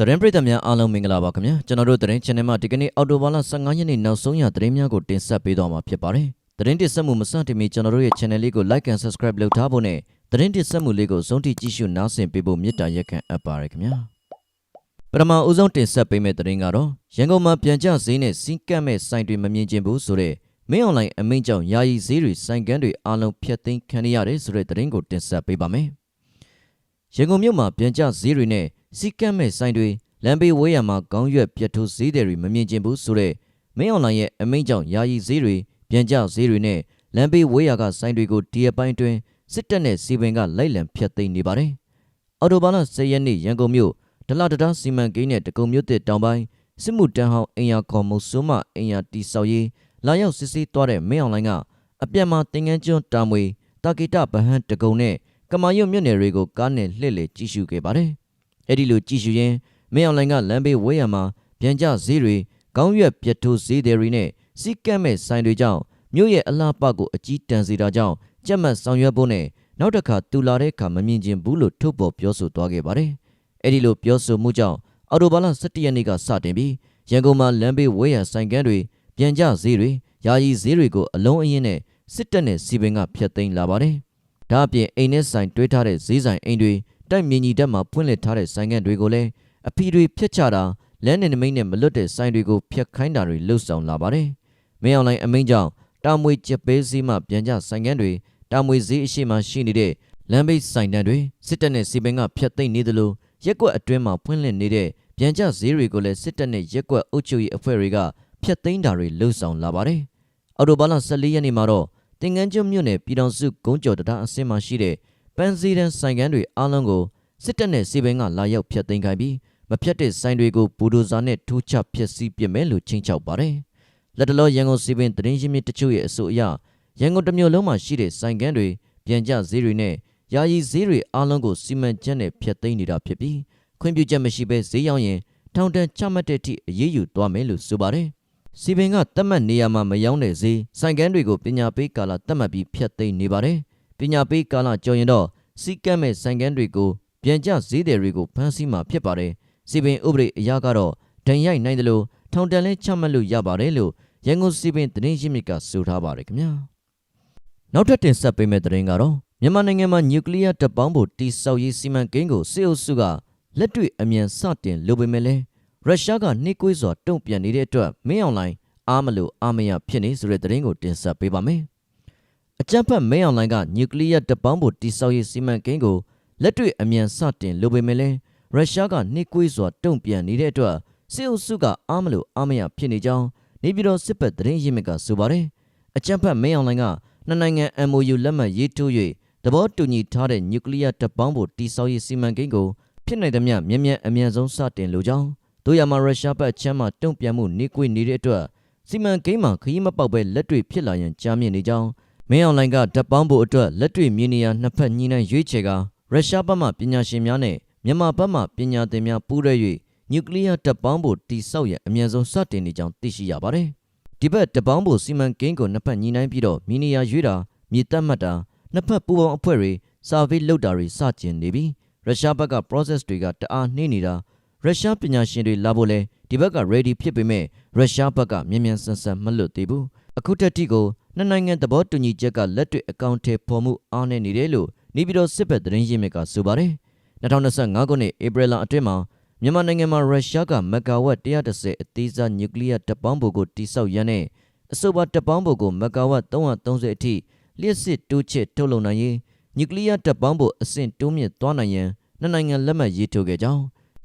သတင်းပရိသတ်များအားလုံးမင်္ဂလာပါခင်ဗျာကျွန်တော်တို့သတင်း channel မှာဒီကနေ့အော်တိုဘာလ15ရက်နေ့နောက်ဆုံးရသတင်းများကိုတင်ဆက်ပေးသွားမှာဖြစ်ပါတယ်သတင်းတင်ဆက်မှုမစတင်မီကျွန်တော်တို့ရဲ့ channel လေးကို like and subscribe လုပ်ထားဖို့နဲ့သတင်းတင်ဆက်မှုလေးကိုဆုံးထိကြည့်ရှုနားဆင်ပေးဖို့မေတ္တာရက်ခံအပ်ပါတယ်ခင်ဗျာပထမဦးဆုံးတင်ဆက်ပေးမယ့်သတင်းကတော့ရန်ကုန်မှာပြန်ကျဈေးနဲ့စီးကပ်မဲ့ဆိုင်တွေမမြင်ကျင်ဘူးဆိုတဲ့မင်းအွန်လိုင်းအမိန့်ကြောင့်ယာယီဈေးတွေဆိုင်ကန်းတွေအားလုံးဖျက်သိမ်းခံရရတယ်ဆိုတဲ့သတင်းကိုတင်ဆက်ပေးပါမယ် ရန်ကုန်မြို့မှာပြန်ကျဈေးတွေနဲ့စီးကပ်မဲ့ဆိုင်တွေလမ်းဘေးဝဲရမှာကောင်းရွက်ပြတ်ထိုးဈေးတွေမမြင်ကျင်ဘူးဆိုတဲ့မင်းအွန်လိုင်းရဲ့အမိန့်ကြောင့်ယာယီဈေးတွေပြန်ကျဈေးတွေနဲ့လမ်းဘေးဝဲရကဆိုင်တွေကိုဒီအပိုင်းတွင်စစ်တပ်နဲ့စီပင်ကလိုက်လံဖျက်သိမ်းနေပါတယ်။အော်တိုဘာလ10ရက်နေ့ရန်ကုန်မြို့ဒလတတာစီမံကိန်းနဲ့တကုံမြို့တစ်တောင်ပိုင်းစစ်မှုတန်းဟောင်းအင်ယာခေါ်မုဆိုးမအင်ယာတီဆောက်ရေးလာရောက်စစ်ဆေးသွားတဲ့မင်းအွန်လိုင်းကအပြတ်မှာတင်ငန်းကျွန်းတာမွေတာဂီတဗဟန်းတကုံနဲ့ ကမာရွတ်မြို့နယ်တွေကိုကားနဲ့လှည့်လည်ကြည့်ရှုခဲ့ပါတယ်။အဲ့ဒီလိုကြည့်ရှုရင်းမင်းအွန်လိုင်းကလမ်းဘေးဝဲရမှာပြန်ကျဈေးတွေကောင်းရွက်ပြတ်ထိုးဈေးတွေနဲ့စီးကပ်မဲ့ဆိုင်တွေကြောင့်မြို့ရဲ့အလားပကိုအကြီးတန်းစေတာကြောင့်ကြက်မှတ်ဆောင်ရွက်ဖို့နဲ့နောက်တစ်ခါတူလာတဲ့အခါမမြင်ချင်းဘူးလို့ထုတ်ပေါ်ပြောဆိုသွားခဲ့ပါတယ်။အဲ့ဒီလိုပြောဆိုမှုကြောင့်အော်တိုဘာလ17ရက်နေ့ကစတင်ပြီးရန်ကုန်မှာလမ်းဘေးဝဲရဆိုင်ကန်းတွေပြန်ကျဈေးတွေယာယီဈေးတွေကိုအလုံးအင်းနဲ့စစ်တပ်နဲ့စီပင်ကဖျက်သိမ်းလာပါတယ်။ ဒါအပြင်အိမ်နဲ့ဆိုင်တွဲထားတဲ့ဈေးဆိုင်အိမ်တွေတိုက်မြင်ကြီးတက်မှာဖွင့်လှစ်ထားတဲ့ဆိုင်ကန်းတွေကိုလည်းအဖီတွေဖျက်ချတာလမ်းနဲ့နမိတ်နဲ့မလွတ်တဲ့ဆိုင်တွေကိုဖျက်ခိုင်းတာတွေလှုပ်ဆောင်လာပါတယ်။မင်းအောင်လိုင်းအမိန့်ကြောင့်တာမွေကျက်ပဲဈေးမှပြန်ကျဆိုင်ကန်းတွေတာမွေဈေးအရှိမှရှိနေတဲ့လမ်းဘေးဆိုင်တန်းတွေစစ်တပ်နဲ့စီပင်ကဖျက်သိမ်းနေသလိုရက်ကွက်အတွင်းမှာဖွင့်လှစ်နေတဲ့ပြန်ကျဈေးတွေကိုလည်းစစ်တပ်နဲ့ရက်ကွက်အုပ်ချုပ်ရေးအဖွဲ့တွေကဖျက်သိမ်းတာတွေလှုပ်ဆောင်လာပါတယ်။အော်တိုဘာလ14ရက်နေ့မှာတော့ တင်ငန်းကျွန်းမြို့နယ်ပြည်တော်စုဂုံးကျော်တရားအစင်းမှာရှိတဲ့ပန်းစည်းတန်းဆိုင်ကန်းတွေအားလုံးကိုစစ်တပ်နဲ့စီပင်ကလာရောက်ဖျက်သိမ်းခိုင်းပြီးမဖြတ်တဲ့ဆိုင်တွေကိုဘူဒိုဇာနဲ့ထိုးချဖျက်ဆီးပစ်မယ်လို့ချင်းချောက်ပါတယ်။လက်တလောရန်ကုန်စီပင်သတင်းရင်းမြစ်တချို့ရဲ့အဆိုအရရန်ကုန်တစ်မြို့လုံးမှာရှိတဲ့ဆိုင်ကန်းတွေပြန်ကျဈေးတွေနဲ့ယာယီဈေးတွေအားလုံးကိုစီမံချက်နဲ့ဖျက်သိမ်းနေတာဖြစ်ပြီးခွင့်ပြုချက်မရှိဘဲဈေးရောက်ရင်ထောင်ဒဏ်ချမှတ်တဲ့အထိအရေးယူသွားမယ်လို့ဆိုပါတယ်။ စီပင်ကတတ်မှတ်နေရာမှာမရောက်တဲ့ဈေးဆိုင်ကန်းတွေကိုပညာပေးကာလတတ်မှတ်ပြီးဖျက်သိမ်းနေပါတယ်။ပညာပေးကာလကျော်ရင်တော့စီကမ်းမဲ့ဆိုင်ကန်းတွေကိုပြန်ကျဈေးတွေကိုဖမ်းဆီးမှာဖြစ်ပါတယ်။စီပင်ဥပဒေအရကတော့ဒဏ်ရိုက်နိုင်တယ်လို့ထောင်တန်လဲချမှတ်လို့ရပါတယ်လို့ရန်ကုန်စီပင်သတင်းရင်းမြစ်ကဆိုထားပါတယ်ခင်ဗျာနောက်ထပ်တင်ဆက်ပေးမယ့်သတင်းကတော့မြန်မာနိုင်ငံမှာနျူကလ িয়ার တပ်ပေါင်းဖို့တိစောက်ရေးစီမံကိန်းကိုစစ်အုပ်စုကလက်တွေ့အမြန်စတင်လုပ်ပေမဲ့လည်း ရုရှားကနှိကွေးစွာတုံ့ပြန်နေတဲ့အတွက်မင်းအောင်လိုင်းအားမလို့အားမရဖြစ်နေဆိုတဲ့သတင်းကိုတင်ဆက်ပေးပါမယ်အကြံဖတ်မင်းအောင်လိုင်းကနျူကလ িয়ার တပ်ပေါင်းဖို့တိစောက်ရေးစီမံကိန်းကိုလက်တွေ့အမြန်စတင်လုပ်ပေမဲ့လည်းရုရှားကနှိကွေးစွာတုံ့ပြန်နေတဲ့အတွက်စစ်အုပ်စုကအားမလို့အားမရဖြစ်နေကြောင်းနေပြည်တော်စစ်ဘက်သတင်းရင်းမြစ်ကဆိုပါတယ်အကြံဖတ်မင်းအောင်လိုင်းကနှစ်နိုင်ငံ MOU လက်မှတ်ရေးထိုး၍သဘောတူညီထားတဲ့နျူကလ িয়ার တပ်ပေါင်းဖို့တိစောက်ရေးစီမံကိန်းကိုဖြစ်နိုင်သမျှမြန်မြန်အမြန်ဆုံးစတင်လိုကြောင်း တို့ရမှာရုရှားဘက်ချမ်းမှာတုံ့ပြန်မှုနှိကွေးနေတဲ့အတွက်စီမံကိန်းမှာခရီးမပေါက်ပဲလက်တွေ့ဖြစ်လာရင်ကြားမြင်နေကြောင်းမင်းအောင်လိုင်းကတပ်ပေါင်းဖို့အတွက်လက်တွေ့မြင်နေရနှစ်ဖက်ညှိနှိုင်းရွေးချယ်ကရုရှားဘက်မှပညာရှင်များနဲ့မြန်မာဘက်မှပညာသင်များပူးရဲ၍နျူကလ িয়ার တပ်ပေါင်းဖို့တိစောက်ရန်အမြန်ဆုံးစတင်နေကြောင်းသိရှိရပါတယ်ဒီဘက်တပ်ပေါင်းဖို့စီမံကိန်းကိုနှစ်ဖက်ညှိနှိုင်းပြီးတော့မီနီယာရွေးတာမြေတက်မှတ်တာနှစ်ဖက်ပူးပေါင်းအဖွဲ့တွေစာဗေးလုပ်တာတွေစကျင်နေပြီးရုရှားဘက်က process တွေကတအားနှေးနေတာ ရုရှားပညာရှင်တွေလာဖို့လဲဒီဘက်က ready ဖြစ်ပေမဲ့ရုရှားဘက်ကမြန်မြန်ဆန်ဆန်မလွတ်သေးဘူးအခုတက်တိကိုနှစ်နိုင်ငံသဘောတူညီချက်ကလက်တွေ့အကောင့်ထဲပေါ်မှုအားနည်းနေတယ်လို့နေပြည်တော်စစ်ဘက်သတင်းရင်းမြစ်ကဆိုပါတယ်2025ခုနှစ်ဧပြီလအတွင်းမှာမြန်မာနိုင်ငံမှာရုရှားကမဂါဝတ်130အသေးစားနျူကလ িয়ার တပ်ပေါင်းဖို့ကိုတိစောက်ရန်နဲ့အဆိုပါတပ်ပေါင်းဖို့ကိုမဂါဝတ်330အထိလျှက်စစ်တိုးချစ်ထုတ်လုပ်နိုင်ရေးနျူကလ িয়ার တပ်ပေါင်းဖို့အဆင့်တိုးမြင့်သွားနိုင်ရန်နှစ်နိုင်ငံလက်မှတ်ရေးထိုးခဲ့ကြောင်း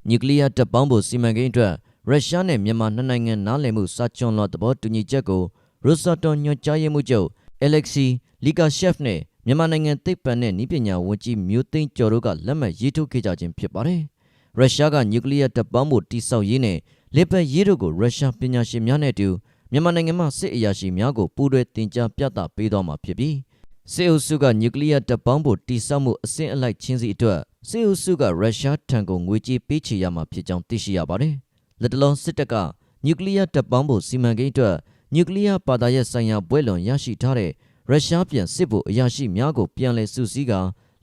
နျူကလ িয়ার တပ်ပေါင်းဖို့စီမံကိန်းအတွက်ရုရှားနဲ့မြန်မာနှစ်နိုင်ငံနားလည်မှုစာချွန်လွှာသဘောတူညီချက်ကိုရိုဆာတိုညွှန်ကြားရေးမှူးချုပ်အလက်ဆီလီကာရှက်ဖ်နဲ့မြန်မာနိုင်ငံသိပ္ပံနဲ့နည်းပညာဝန်ကြီးမျိုးသိန်းကျော်တို့ကလက်မှတ်ရေးထိုးခဲ့ကြခြင်းဖြစ်ပါတယ်။ရုရှားကနျူကလ িয়ার တပ်ပေါင်းဖို့တိစောက်ရေးနဲ့လေပတ်ရေးတို့ကိုရုရှားပညာရှင်များနဲ့အတူမြန်မာနိုင်ငံမှာစစ်အရာရှိများကိုပူးတွဲတင် जा ပြသပေးသွားမှာဖြစ်ပြီး စစ်အုပ်စုကနျူကလ িয়ার တပ်ပေါင်းဖို့တိစောက်မှုအဆင့်အလိုက်ချင်းစီအတွက်စစ်အုပ်စုကရုရှားထံကိုငွေကြေးပေးချေရမှာဖြစ်ကြောင်းသိရှိရပါတယ်။လက်တလုံးစစ်တပ်ကနျူကလ িয়ার တပ်ပေါင်းဖို့စီမံကိန်းအတွက်နျူကလ িয়ার ပါတာရဲ့ဆိုင်ရာဘွဲ့လွန်ရရှိထားတဲ့ရုရှားပြန်စစ်ဖို့အရာရှိများကိုပြန်လည်စုစည်းက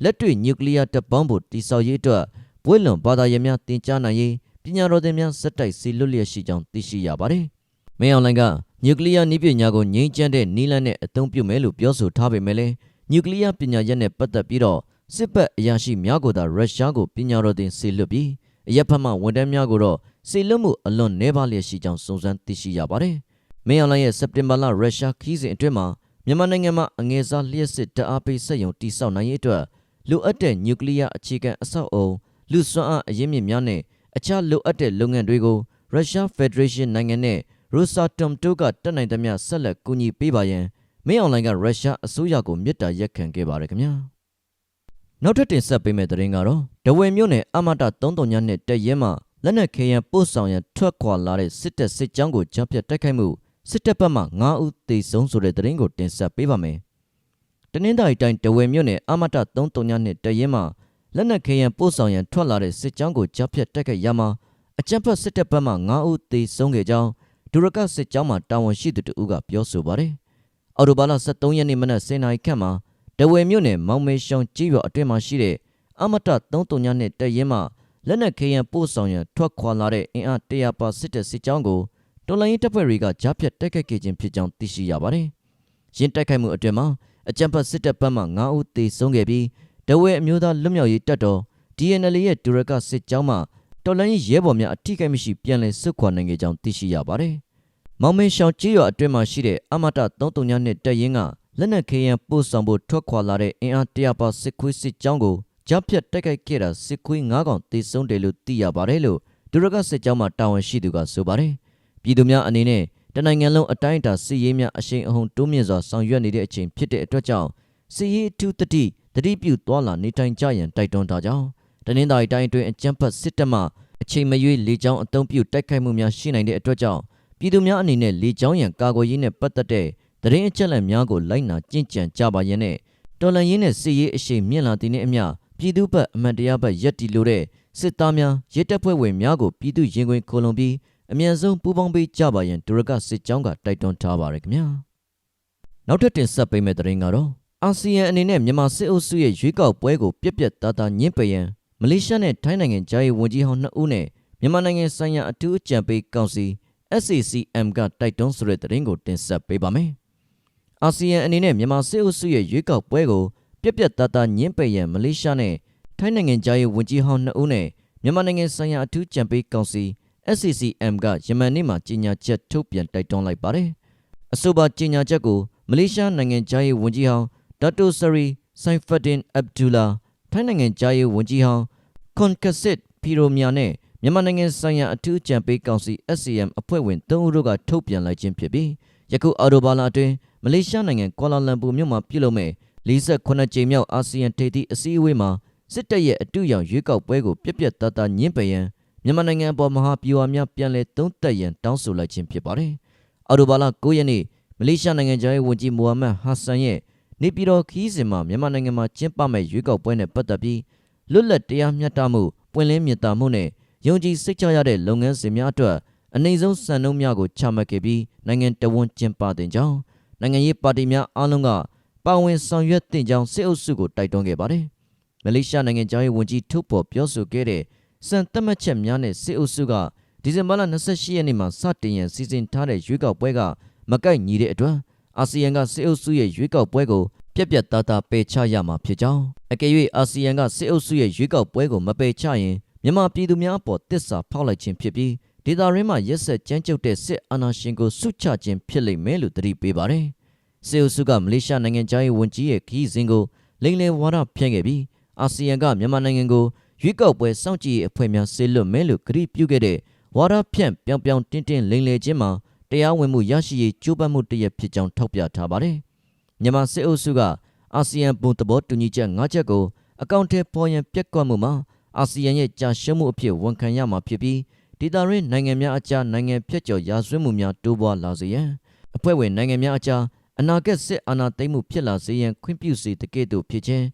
လက်တွေ့နျူကလ িয়ার တပ်ပေါင်းဖို့တိစောက်ရေးအတွက်ဘွဲ့လွန်ဘာသာရေးများတင် जा နိုင်ရေးပ ညာတော်သင်များစက်တိုက်စီလွတ်လျက်ရှိကြောင်းသိရှိရပါတယ်။မင်းအောင်လှိုင်က နျူကလ িয়ার နည်းပညာကိုငြိမ်းချမ်းတဲ့နည်းလမ်းနဲ့အသုံးပြုမယ်လို့ပြောဆိုထားပေမဲ့လည်းနျူကလ িয়ার ပညာရပ်နဲ့ပတ်သက်ပြီးတော့စစ်ဘက်အရာရှိများကိုသာရုရှားကိုပညာတော်သင်စေလွတ်ပြီးအရက်ဖက်မှဝန်ထမ်းများကိုတော့စေလွတ်မှုအလွန်နှဲပါလျက်ရှိကြောင်းစုံစမ်းသိရှိရပါတယ်။မင်းအောင်လှိုင်ရဲ့စက်တင်ဘာလရုရှားခီးစဉ်အတွင်းမှာမြန်မာနိုင်ငံမှာအငယ်စားလျှက်စစ်တအားပေးစက်ရုံတိစောက်နိုင်ရေးအတွက်လိုအပ်တဲ့နျူကလ িয়ার အခြေခံအဆောက်အအုံလူစွမ်းအားအရင်းမြစ်များနဲ့အခြားလိုအပ်တဲ့လုပ်ငန်းတွေကိုရုရှားဖက်ဒရေးရှင်းနိုင်ငံနဲ့ ရိုစာတမ်တိုကတက်နိုင်သမျှဆက်လက်ကူညီပေးပါရန်မင်းအွန်လိုင်းကရုရှားအစိုးရကိုမြစ်တာရက်ခံခဲ့ပါတယ်ခင်ဗျာနောက်ထပ်တင်ဆက်ပေးမယ့်သတင်းကတော့ဒဝယ်မြို့နယ်အမတာ33ညနဲ့တက်ရဲမှလက်နက်ခဲယံပို့ဆောင်ရန်ထွက်ခွာလာတဲ့စစ်တပ်စစ်ကြောင်းကိုကြားဖြတ်တိုက်ခိုက်မှုစစ်တပ်ဘက်မှ9ဦးသေဆုံးဆိုတဲ့သတင်းကိုတင်ဆက်ပေးပါမယ်တနင်္သာရီတိုင်းဒဝယ်မြို့နယ်အမတာ33ညနဲ့တက်ရဲမှလက်နက်ခဲယံပို့ဆောင်ရန်ထွက်လာတဲ့စစ်ကြောင်းကိုကြားဖြတ်တိုက်ခိုက်ရမှာအကြမ်းဖက်စစ်တပ်ဘက်မှ9ဦးသေဆုံးခဲ့ကြောင်း ဒုရကစစ်ကြောင်းမှတာဝန်ရှိသူတို့ကပြောဆိုပါတယ်။အော်တိုဘာလ23ရက်နေ့မနက်10:00နာရီခန့်မှာတဝယ်မြို့နယ်မောင်မေရှောင်းကြီးရွာအတွင်းမှာရှိတဲ့အမတ33ညနဲ့တရင်မှလက်နက်ခဲယံပို့ဆောင်ရန်ထွက်ခွာလာတဲ့အင်အား100ပါစစ်တပ်စစ်ကြောင်းကိုတော်လိုင်းတပ်ဖွဲ့တွေကကြားဖြတ်တိုက်ခိုက်ခဲ့ခြင်းဖြစ်ကြောင်းသိရှိရပါတယ်။ရင်းတိုက်ခိုက်မှုအတွင်းမှာအကြမ်းဖက်စစ်တပ်ဘက်မှ9ဦးသေဆုံးခဲ့ပြီးတဝဲအမျိုးသားလွတ်မြောက်ရေးတပ်တော် DNL ရဲ့ဒူရကစစ်ကြောင်းမှ တော်လိုင်းရဲဘော်များအထိကိမရှိပြန်လည်စွတ်ခွာနိုင်ခဲ့ကြောင်းသိရှိရပါတယ်။မောင်မင်းရှောင်းကြီးရွာအတွင်းမှာရှိတဲ့အမတ33ညနဲ့တပ်ရင်းကလက်နက်ခဲယံပို့ဆောင်ဖို့ထွက်ခွာလာတဲ့အင်အား100ပါစစ်ခွေးစစ်ကြောင်းကိုကြားဖြတ်တိုက်ခိုက်ခဲ့တာစစ်ခွေး9កောင်တေဆုံးတယ်လို့သိရပါတယ်လို့ဒူရကစစ်ကြောင်းမှတာဝန်ရှိသူကဆိုပါတယ်။ပြည်သူများအနေနဲ့တနိုင်ငံလုံးအတိုင်းအတာစစ်ရေးများအရှိန်အဟုန်တိုးမြင့်စွာဆောင်ရွက်နေတဲ့အချိန်ဖြစ်တဲ့အတွက်ကြောင့်စစ်ရေးအထူးတတိတတိပြုသွားလာနေထိုင်ကြရန်တိုက်တွန်းထားကြောင်း တနင်္သာရီတိုင်းအတွင်းအကြမ်းဖက်စစ်တပ်မှအချိန်မရွေးလေကြောင်းအုံပြုတိုက်ခိုက်မှုများရှိနိုင်တဲ့အတွက်ကြောင့်ပြည်သူများအနေနဲ့လေကြောင်းရန်ကာကွယ်ရေးနဲ့ပတ်သက်တဲ့သတင်းအချက်အလက်များကိုလိုက်နာကျင့်ကြံကြပါရန်နဲ့တော်လှန်ရေးနဲ့စစ်ရေးအရှိန်မြင့်လာတဲ့နေ့အမျှပြည်သူ့ဘက်အမှန်တရားဘက်ရက်တီလို့တဲ့စစ်သားများရဲတပ်ဖွဲ့ဝင်များကိုပြည်သူရင်ခွင်ခိုလုံပြီးအမြန်ဆုံးပူးပေါင်းပေးကြပါရန်ဒုရကစစ်ကြောင်းကတိုက်တွန်းထားပါရခင်ဗျာနောက်ထပ်တင်ဆက်ပေးမယ့်သတင်းကတော့အာဆီယံအနေနဲ့မြန်မာစစ်အုပ်စုရဲ့ရွေးကောက်ပွဲကိုပြက်ပြက်သားသားညှင့်ပယ်ရန် မလေးရှားနဲ့ထိုင်းနိုင်ငံဂျာရီဝန်ကြီးဟောင်းနှစ်ဦးနဲ့မြန်မာနိုင်ငံဆိုင်ရာအထူးအကြံပေးကောင်စီ SACM ကတိုက်တွန်းဆိုတဲ့သတင်းကိုတင်ဆက်ပေးပါမယ်။အာဆီယံအနေနဲ့မြန်မာစစ်အုပ်စုရဲ့ရွေးကောက်ပွဲကိုပြက်ပြက်သားသားညှင့်ပယ်ရန်မလေးရှားနဲ့ထိုင်းနိုင်ငံဂျာရီဝန်ကြီးဟောင်းနှစ်ဦးနဲ့မြန်မာနိုင်ငံဆိုင်ရာအထူးကြံပေးကောင်စီ SACM ကယမန်နေ့မှာကြေညာချက်ထုတ်ပြန်တိုက်တွန်းလိုက်ပါတယ်။အဆိုပါကြေညာချက်ကိုမလေးရှားနိုင်ငံဂျာရီဝန်ကြီးဟောင်းဒါတိုဆရီဆိုင်ဖတ်ဒင်အဗ်ဒူလာ ထိုင်းနိုင်ငံကြားရေးဝန်ကြီးဟောင်းခွန်ကစစ်ဖီရိုမြာနဲ့မြန်မာနိုင်ငံဆိုင်ရာအထူးကြံပေးကောင်စီ SCM အဖွဲ့ဝင်၃ဦးတို့ကထုတ်ပြန်လိုက်ခြင်းဖြစ်ပြီးယခုအော်တိုဘာလအတွင်းမလေးရှားနိုင်ငံကွာလာလမ်ပူမြို့မှာပြုလုပ်မဲ့48ကြိမ်မြောက်အာဆီယံထိပ်သီးအစည်းအဝေးမှာစစ်တပ်ရဲ့အတူရောင်ရွေးကောက်ပွဲကိုပြက်ပြက်သားသားညှင်းပယ်ရန်မြန်မာနိုင်ငံအပေါ်မဟာဗျူဟာများပြန်လည်သုံးသပ်ရန်တောင်းဆိုလိုက်ခြင်းဖြစ်ပါတယ်။အော်တိုဘာလ9ရက်နေ့မလေးရှားနိုင်ငံသားဝန်ကြီးမိုဟာမက်ဟာဆန်ရဲ့ နေပြည်တော်ခီးစဉ်မှာမြန်မာနိုင်ငံမှာကျင်းပမဲ့ရွေးကောက်ပွဲနဲ့ပတ်သက်ပြီးလွတ်လပ်တရားမျှတမှုပွင့်လင်းမြင်သာမှုနဲ့ယုံကြည်စိတ်ချရတဲ့လုပ်ငန်းစဉ်များအတွက်အနိုင်ဆုံးစံနှုန်းများကိုချမှတ်ခဲ့ပြီးနိုင်ငံတော်ဝန်ကျင်းပတဲ့ကြောင်းနိုင်ငံရေးပါတီများအားလုံးကပါဝင်ဆောင်ရွက်တဲ့ကြောင်းစစ်အုပ်စုကိုတိုက်တွန်းခဲ့ပါတယ်။မလေးရှားနိုင်ငံသားရေးဝန်ကြီးထုတ်ပေါ်ပြောဆိုခဲ့တဲ့စံသတ်မှတ်ချက်များနဲ့စစ်အုပ်စုကဒီဇင်ဘာလ28ရက်နေ့မှာစတင်ရန်စီစဉ်ထားတဲ့ရွေးကောက်ပွဲကမကိုက်ညီတဲ့အတွက် အာဆီယံကစစ်အုပ်စုရဲ့ရွေးကောက်ပွဲကိုပြက်ပြက်သားသားပယ်ချရမှာဖြစ်ကြောင်းအကယ်၍အာဆီယံကစစ်အုပ်စုရဲ့ရွေးကောက်ပွဲကိုမပယ်ချရင်မြန်မာပြည်သူများအပေါ်တစ္ဆာဖောက်လိုက်ခြင်းဖြစ်ပြီးဒေသရင်းမှာရက်ဆက်ကြမ်းကြုတ်တဲ့စစ်အာဏာရှင်ကိုဆုချခြင်းဖြစ်လိမ့်မယ်လို့သတိပေးပါတယ်။စစ်အုပ်စုကမလေးရှားနိုင်ငံသားရေးဝန်ကြီးရဲ့ခီးစဉ်ကိုလိမ်လည်ဝါဒဖြန့်ခဲ့ပြီးအာဆီယံကမြန်မာနိုင်ငံကိုရွေးကောက်ပွဲစောင့်ကြည့်ရေးအဖွဲ့များဆေးလွတ်မယ်လို့ကတိပြုခဲ့တဲ့ဝါဒဖြန့်ပြောင်ပြောင်တင်းတင်းလိမ်လည်ခြင်းမှာ တရားဝင်မှုရရှိရေးကြိုးပမ်းမှုတရဖြစ်ကြောင်းထောက်ပြထားပါတယ်။မြန်မာစစ်အုပ်စုကအာဆီယံပုံသဘောတူညီချက်၅ချက်ကိုအကောင့်ထဲပေါ်ရန်ပြက်ကွက်မှုမှာအာဆီယံရဲ့ကြာရှုံးမှုအဖြစ်ဝန်ခံရမှာဖြစ်ပြီးဒေသရင်းနိုင်ငံများအကြားနိုင်ငံဖြတ်ကျော်ရာဇဝတ်မှုများတိုးပွားလာစေရန်အဖွဲ့ဝင်နိုင်ငံများအကြားအနာဂတ်စစ်အာဏာသိမ်းမှုဖြစ်လာစေရန်ခွင့်ပြုစေတဲ့ကဲ့သို့ဖြစ်ခြင်း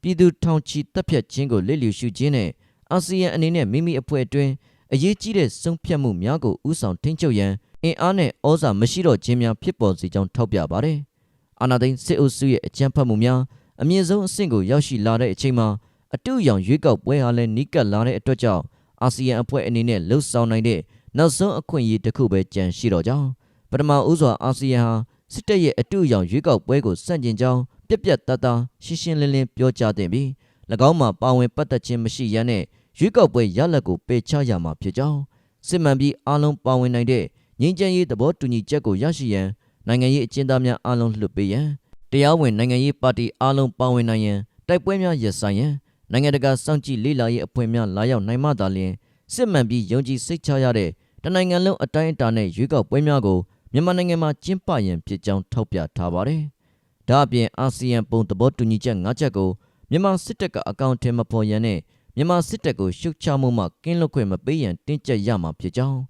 ပြည်သူထောင်ချီတပ်ဖြတ်ခြင်းကိုလက်လျူရှုခြင်းနဲ့အာဆီယံအနေနဲ့မိမိအဖွဲ့အတွင်းအရေးကြီးတဲ့ဆုံးဖြတ်မှုများကိုဥဆောင်ထိန်းချုပ်ရန် အင်အားနဲ့ဩဇာမရှိတော့ခြင်းများဖြစ်ပေါ်စေကြောင်းထောက်ပြပါတယ်။အာဏာသိမ်းစစ်အုပ်စုရဲ့အကြမ်းဖက်မှုများအမြင့်ဆုံးအဆင့်ကိုရောက်ရှိလာတဲ့အချိန်မှာအတူရောင်ရွေးကောက်ပွဲဟာလည်းနီးကပ်လာတဲ့အတွက်ကြောင့်အာဆီယံအဖွဲ့အနေနဲ့လှုပ်ဆောင်နိုင်တဲ့နောက်ဆုံးအခွင့်အရေးတစ်ခုပဲကြံရှိတော့ကြောင်းပထမဦးစွာအာဆီယံဟာစစ်တပ်ရဲ့အတူအယောင်ရွေးကောက်ပွဲကိုစန့်ကျင်ကြောင်းပြက်ပြက်သားသားရှင်းရှင်းလင်းလင်းပြောကြားတင်ပြီး၎င်းမှာပါဝင်ပတ်သက်ခြင်းမရှိရန်နဲ့ရွေးကောက်ပွဲရလဒ်ကိုပယ်ချရမှာဖြစ်ကြောင်းစစ်မှန်ပြီးအားလုံးပါဝင်နိုင်တဲ့ ငြိမ်းချမ်းရေးသဘောတူညီချက်ကိုရရှိရန်နိုင်ငံရေးအကျဉ်းသားများအားလုံးလွှတ်ပေးရန်တရားဝင်နိုင်ငံရေးပါတီအားလုံးပါဝင်နိုင်ရန်တိုက်ပွဲများရပ်ဆိုင်းရန်နိုင်ငံတကာစောင့်ကြည့်လေ့လာရေးအဖွဲ့များလာရောက်နိုင်မှသာလျှင်စစ်မှန်ပြီးယုံကြည်စိတ်ချရတဲ့တနိုင်ငံလုံးအတိုင်းအတာနဲ့ရွေးကောက်ပွဲများကိုမြန်မာနိုင်ငံမှာကျင်းပရန်ဖြစ်ကြောင်းထောက်ပြထားပါတယ်။ဒါအပြင်အာဆီယံပုံသဘောတူညီချက်၅ချက်ကိုမြန်မာစစ်တပ်ကအကောင့်ထဲမပေါ်ရန်နဲ့မြန်မာစစ်တပ်ကိုရှုတ်ချမှုမှကင်းလွတ်ခွင့်မပေးရန်တင်းကျပ်ရမှာဖြစ်ကြောင်း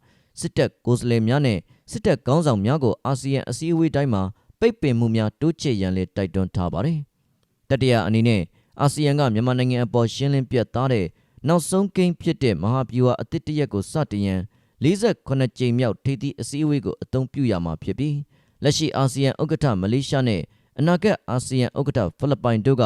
စစ်တပ်ကိုယ်စားလှယ်များနဲ့စစ်တပ်ခေါင်းဆောင်များကိုအာဆီယံအစည်းအဝေးတိုင်းမှာပိတ်ပင်မှုများတိုးချဲ့ရန်လည်းတိုက်တွန်းထားပါတယ်။တတိယအနေနဲ့အာဆီယံကမြန်မာနိုင်ငံအပေါ်ရှင်းလင်းပြတ်သားတဲ့နောက်ဆုံးကိန်းဖြစ်တဲ့မဟာဗျူဟာအသစ်တစ်ရက်ကိုစတင်ရန်48ကြိမ်မြောက်ထိပ်သီးအစည်းအဝေးကိုအသုံးပြုရမှာဖြစ်ပြီးလက်ရှိအာဆီယံဥက္ကဋ္ဌမလေးရှားနဲ့အနာဂတ်အာဆီယံဥက္ကဋ္ဌဖိလစ်ပိုင်တို့က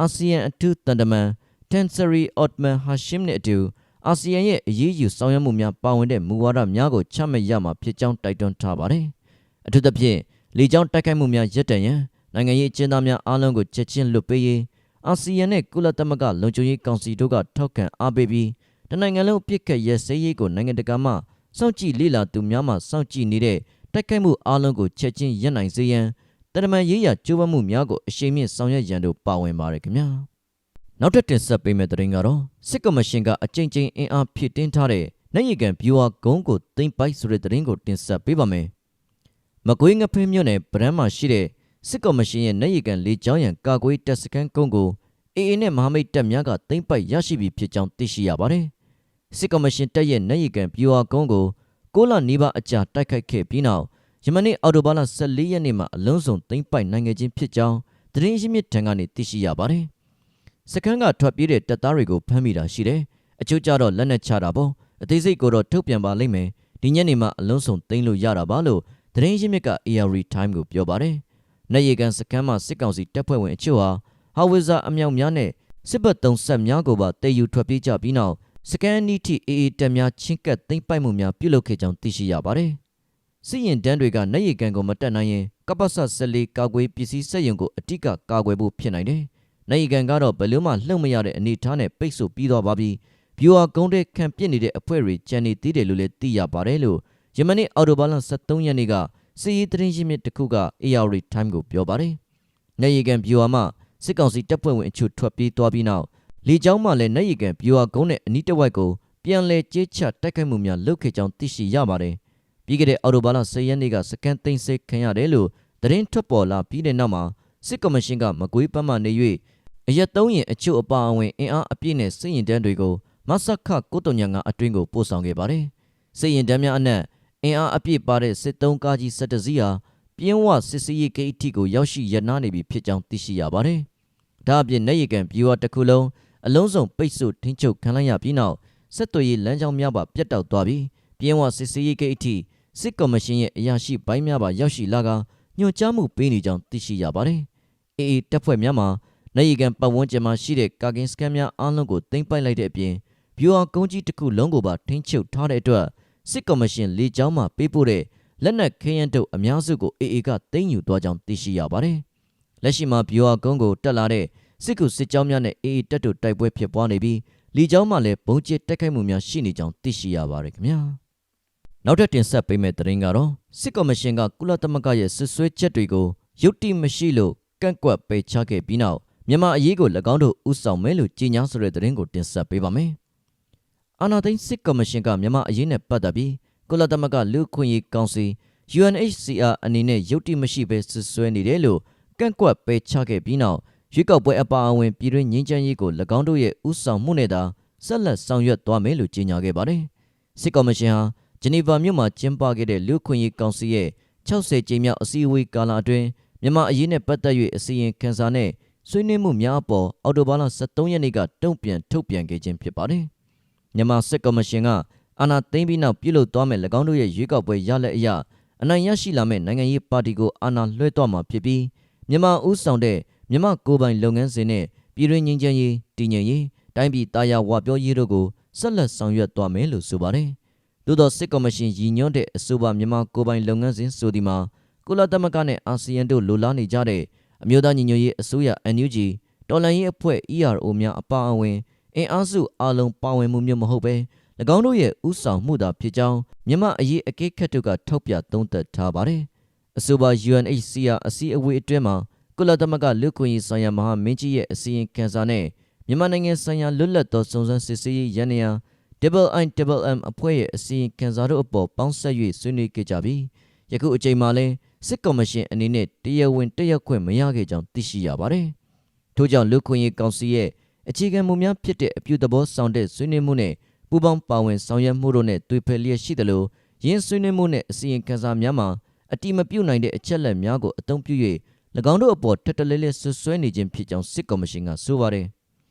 အာဆီယံအထူးတန်တမန်တန်ဆရီအော့တမန်ဟာရှင်းနဲ့အတူ အာဆီယံရဲ့အရေးယူဆောင်ရွက်မှုများပါဝင်တဲ့မူဝါဒများကိုချမှတ်ရမှာဖြစ်ကြောင်းတိုက်တွန်းထားပါတယ်။အထူးသဖြင့်လေကြောင်းတိုက်ခိုက်မှုများရပ်တန့်ရန်နိုင်ငံရေးအကျဉ်းသားများအားလုံးကိုချက်ချင်းလွတ်ပေးရေးအာဆီယံနဲ့ကုလသမဂ္ဂလုံခြုံရေးကောင်စီတို့ကထောက်ခံအားပေးပြီးတနိုင်ငံလုံးအပြစ်ခတ်ရဲစဲရေးကိုနိုင်ငံတကာမှစောင့်ကြည့်လေ့လာသူများမှစောင့်ကြည့်နေတဲ့တိုက်ခိုက်မှုအားလုံးကိုချက်ချင်းရပ်နိုင်စေရန်တရမန်ရေးရကြိုးပမ်းမှုများကိုအရှိန်မြင့်ဆောင်ရွက်ရန်တို့ပါဝင်ပါတယ်ခင်ဗျာ နောက်ထပ်တင်ဆက်ပေးမယ့်သတင်းကတော့စစ်ကော်မရှင်ကအကြိမ်ကြိမ်အင်အားဖြည့်တင်းထားတဲ့နိုင်ရီကန်ဗျူဟာဂုံးကိုသိမ့်ပိုက်ဆိုတဲ့သတင်းကိုတင်ဆက်ပေးပါမယ်မကွေးငဖင်းမြို့နယ်ဗရမ်းမှာရှိတဲ့စစ်ကော်မရှင်ရဲ့နိုင်ရီကန်လေကြောင်းရန်ကာကွယ်တပ်စခန်းကုန်းကိုအေအေနဲ့မဟာမိတ်တပ်များကသိမ့်ပိုက်ရရှိပြီဖြစ်ကြောင်းသိရှိရပါတယ်စစ်ကော်မရှင်တပ်ရဲ့နိုင်ရီကန်ဗျူဟာကုန်းကိုကိုလနီးပါးအကြာတိုက်ခိုက်ခဲ့ပြီးနောက်ယမနေ့အော်တိုဘာလ14ရက်နေ့မှာအလုံးစုံသိမ့်ပိုက်နိုင်ခဲ့ခြင်းဖြစ်ကြောင်းသတင်းရင်းမြစ်ထံကနေသိရှိရပါတယ်။ စခန်းကထွက်ပြေးတဲ့တပ်သားတွေကိုဖမ်းမိတာရှိတယ်။အချို့ကြတော့လက်နက်ချတာပေါ့။အသေးစိတ်ကိုတော့ထုတ်ပြန်ပါလိမ့်မယ်။ဒီညနေမှာအလုံးစုံသိမ်းလို့ရတာပါလို့သတင်းရင်းမြစ်က AR Time ကိုပြောပါတယ်။နေရီကန်စခန်းမှာစစ်ကောင်စီတပ်ဖွဲ့ဝင်အချို့ဟာဟာဝီဇာအမြောက်များနဲ့စစ်ဘက်သုံးဆက်များကိုပါတည်ယူထွက်ပြေးကြပြီးနောက်စကန်နီတီအေအေတက်များချင်းကပ်သိမ့်ပိုက်မှုများပြုလုပ်ခဲ့ကြောင်းသိရှိရပါတယ်။စစ်ရင်တန်းတွေကနိုင်ရီကန်ကိုမတက်နိုင်ရင်ကပ္ပဆဆက်လေးကာကွယ်ပစ္စည်းစက်ရုံကိုအတိကကာကွယ်ဖို့ဖြစ်နိုင်တယ်။ နိုင်ရီကန်ကတော့ဘယ်လို့မှလှုပ်မရတဲ့အနေအထားနဲ့ပိတ်ဆို့ပြီးတော့ပါပြီ။ဗျူဟာကုန်းတဲ့ခံပြစ်နေတဲ့အဖွဲ့တွေကြံနေသေးတယ်လို့လည်းသိရပါတယ်လို့ယမနေ့အော်တိုဘာလ23ရက်နေ့ကစီးရီးသတင်းရင်းမြစ်တစ်ခုက AR Time ကိုပြောပါတယ်။နိုင်ရီကန်ဗျူဟာမှစစ်ကောင်စီတပ်ဖွဲ့ဝင်အချို့ထွက်ပြေးသွားပြီးနောက်လေကြောင်းမှလည်းနိုင်ရီကန်ဗျူဟာကုန်းနဲ့အနီးတစ်ဝိုက်ကိုပြန်လည်ကြေးချတိုက်ခိုက်မှုများလုပ်ခဲ့ကြောင်းသိရှိရပါတယ်။ပြီးခဲ့တဲ့အော်တိုဘာလ10ရက်နေ့ကစကန်သိမ်းဆည်းခံရတယ်လို့သတင်းထွက်ပေါ်လာပြီးတဲ့နောက်မှာစစ်ကော်မရှင်ကမကွေးပတ်မှနေ၍ အရက်သုံးရင်အချို့အပါအဝင်အင်အားအပြည့်နဲ့စစ်ရင်တန်းတွေကိုမဆခ935အတွင်းကိုပို့ဆောင်ခဲ့ပါတယ်။စစ်ရင်တန်းများအနက်အင်အားအပြည့်ပါတဲ့စစ်သုံးကားကြီး17စီးဟာပြင်းဝစစ်စည်းရေးဂိတ်အထိကိုရောက်ရှိရနာနေပြီဖြစ်ကြောင်းသိရှိရပါတယ်။ဒါအပြင်နေရီကန်ဗျူဟာတစ်ခုလုံးအလုံးစုံပိတ်ဆို့ထိန်းချုပ်ခံလိုက်ရပြီးနောက်ဆက်သွယ်ရေးလမ်းကြောင်းများပါပြတ်တောက်သွားပြီးပြင်းဝစစ်စည်းရေးဂိတ်အထိစစ်ကော်မရှင်ရဲ့အရာရှိပိုင်းများပါရောက်ရှိလာကညွှန်ကြားမှုပေးနေကြောင်းသိရှိရပါတယ်။အေအေတပ်ဖွဲ့များမှာ နိုင်ရီကန်ပတ်ဝန်းကျင်မှာရှိတဲ့ကာကင်စကန်များအားလုံးကိုတင်ပိုက်လိုက်တဲ့အပြင်ဗျူဟာကုန်းကြီးတစ်ခုလုံးကိုပါထိန်းချုပ်ထားတဲ့အတွက်စစ်ကော်မရှင်လေကြောင်းမှပေးပို့တဲ့လက်နက်ခဲယမ်းတို့အများစုကိုအေအေကတင်ယူသွားကြောင်းသိရှိရပါတယ်။လက်ရှိမှာဗျူဟာကုန်းကိုတက်လာတဲ့စစ်ကူစစ်ကြောင်းများနဲ့အေအေတပ်တို့တိုက်ပွဲဖြစ်ပွားနေပြီးလီကြောင်းမှလည်းဘုံကျစ်တိုက်ခိုက်မှုများရှိနေကြောင်းသိရှိရပါတယ်ခင်ဗျာနောက်ထပ်တင်ဆက်ပေးမယ့်သတင်းကတော့စစ်ကော်မရှင်ကကုလသမဂ္ဂရဲ့ဆွဆွဲချက်တွေကိုယုတ်တိမရှိလို့ကန့်ကွက်ပယ်ချခဲ့ပြီးနောက် မြန်မာအရေးကို၎င်းတို့ဥဆောင်မယ်လို့ကြေညာဆိုတဲ့သတင်းကိုတင်ဆက်ပေးပါမယ်အာနာသိန်းစစ်ကော်မရှင်ကမြန်မာအရေးနဲ့ပတ်သက်ပြီးကုလသမဂ္ဂလူ့ခွင့်ရေးကောင်စီ UNHCR အနေနဲ့ယုတ်တိမရှိဘဲဆွဆွဲနေတယ်လို့ကန့်ကွက်ပယ်ချခဲ့ပြီးနောက်ရွေးကောက်ပွဲအပါအဝင်ပြည်တွင်းငြိမ်းချမ်းရေးကို၎င်းတို့ရဲ့ဥဆောင်မှုနဲ့သာဆက်လက်ဆောင်ရွက်သွားမယ်လို့ကြေညာခဲ့ပါတယ်။စစ်ကော်မရှင်ဟာဂျနီဗာမြို့မှာကျင်းပခဲ့တဲ့လူ့ခွင့်ရေးကောင်စီရဲ့60ကြိမ်မြောက်အစည်းအဝေးကာလအတွင်းမြန်မာအရေးနဲ့ပတ်သက်၍အစီရင်ခံစာနဲ့ ဆွေးနွေးမှုများအပေါ်အော်တိုဘာလ23ရက်နေ့ကတုံ့ပြန်ထုတ်ပြန်ခဲ့ခြင်းဖြစ်ပါတယ်။မြန်မာစစ်ကော်မရှင်ကအာဏာသိမ်းပြီးနောက်ပြုလုပ်သွားမဲ့၎င်းတို့ရဲ့ရွေးကောက်ပွဲရလဒ်အရအနိုင်ရရှိလာမဲ့နိုင်ငံရေးပါတီကိုအာဏာလွှဲတော့မှာဖြစ်ပြီးမြန်မာဦးဆောင်တဲ့မြမကိုပိုင်လုပ်ငန်းစဉ်နဲ့ပြည်တွင်းငြိမ်းချမ်းရေးတည်ငြိမ်ရေးတိုင်းပြည်တာယာဝပြောရေးတို့ကိုဆက်လက်ဆောင်ရွက်သွားမယ်လို့ဆိုပါတယ်။သို့သောစစ်ကော်မရှင်ရည်ညွှန်းတဲ့အဆိုပါမြန်မာကိုယ်ပိုင်လုပ်ငန်းစဉ်ဆိုဒီမှာကုလသမဂ္ဂနဲ့အာဆီယံတို့လိုလားနေကြတဲ့ အမျိုးသားညီညွတ်ရေးအစိုးရ NUG တော်လှန်ရေးအဖွဲ့ ERO များအပါအဝင်အင်အားစုအလုံးပါဝင်မှုမျိုးမဟုတ်ပဲ၎င်းတို့ရဲ့ဥဆောင်မှုသာဖြစ်ကြောင်းမြန်မာအရေးအကိတ်ခတ်တို့ကထောက်ပြသုံးသပ်ထားပါတယ်။အဆိုပါ UNHCR အစည်းအဝေးအတွင်းမှာကုလသမဂ္ဂလူ့ခွင့်ရေးဆိုင်ရာမဟာမင်းကြီးရဲ့အစီရင်ခံစာနဲ့မြန်မာနိုင်ငံဆိုင်ရာလွတ်လပ်သောစုံစမ်းစစ်ဆေးရေးရန်နေရာ IIMM အဖွဲ့ရဲ့အစီရင်ခံစာတို့အပေါ်ပေါင်းဆက်၍ဆွေးနွေးခဲ့ကြပြီးယခုအချိန်မှာလဲ စစ်ကော်မရှင်အနေနဲ့တရားဝင်တက်ရောက်ခွင့်မရခဲ့ကြောင်းသိရှိရပါတယ်။ထို့ကြောင့်လူ့ခွင့်ရေးကောင်စီရဲ့အခြေခံမူများဖြစ်တဲ့အပြုသဘောဆောင်တဲ့ဆွေးနွေးမှုနဲ့ပူးပေါင်းပါဝင်ဆောင်ရွက်မှုတို့နဲ့တွေ့ဖက်လျက်ရှိသလိုရင်းဆွေးနွေးမှုနဲ့အစီရင်ခံစာများမှာအတိမပြုတ်နိုင်တဲ့အချက်လက်များကိုအသုံးပြု၍၎င်းတို့အပေါ်ထက်တလဲလဲဆွဆွဲနေခြင်းဖြစ်ကြောင်းစစ်ကော်မရှင်ကဆိုပါတယ်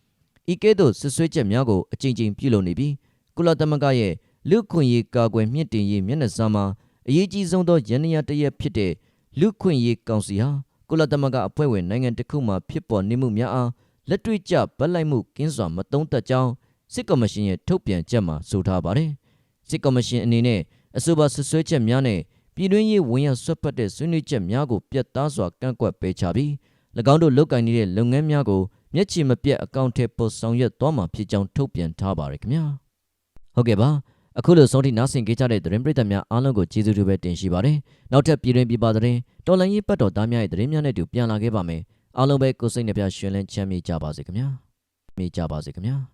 ။ဤကဲ့သို့ဆွဆွဲချက်များကိုအကြိမ်ကြိမ်ပြုလုပ်နေပြီးကုလသမဂ္ဂရဲ့လူ့ခွင့်ရေးကာကွယ်မြင့်တင်ရေးမျက်နှာစာမှာ အရေးကြီးဆုံးသောရန်ရာတစ်ရက်ဖြစ်တဲ့လူ့ခွင့်ရေးကောင်စီဟာကုလသမဂ္ဂအဖွဲ့ဝင်နိုင်ငံတစ်ခုမှဖြစ်ပေါ်နေမှုများအားလက်တွေ့ကျဗတ်လိုက်မှုကင်းစွာမတုံးသက်ကြောင်းစစ်ကော်မရှင်ရဲ့ထုတ်ပြန်ချက်မှာဆိုထားပါတယ်။စစ်ကော်မရှင်အနေနဲ့အဆိုပါဆွဆွဲချက်များနဲ့ပြည်တွင်းရေးဝင်ရောက်ဆွတ်ဖက်တဲ့ဆွေးနွေးချက်များကိုပြတ်သားစွာကန့်ကွက်ပယ်ချပြီး၎င်းတို့လုပ်ကိုင်နေတဲ့လုပ်ငန်းများကိုမျက်ခြေမပြတ်အကောင့်ထဲပေါ်ဆောင်ရွက်သွားမှာဖြစ်ကြောင်းထုတ်ပြန်ထားပါတယ်ခင်ဗျာ။ဟုတ်ကဲ့ပါ အခုလိုဆုံးထိနားဆင်ကြတဲ့သတင်းပရိသတ်များအားလုံးကိုကျေးဇူးတူပဲတင်ရှိပါတယ်။နောက်ထပ်ပြည်တွင်ပြည်ပသတင်းတော်လန်ရေးပတ်တော်သားများရဲ့သတင်းများနဲ့တူပြန်လာခဲ့ပါမယ်။အားလုံးပဲကိုယ်စိတ်နှပြရှင်လန်းချမ်းမြေ့ကြပါစေခင်ဗျာ။မြေ့ကြပါစေခင်ဗျာ။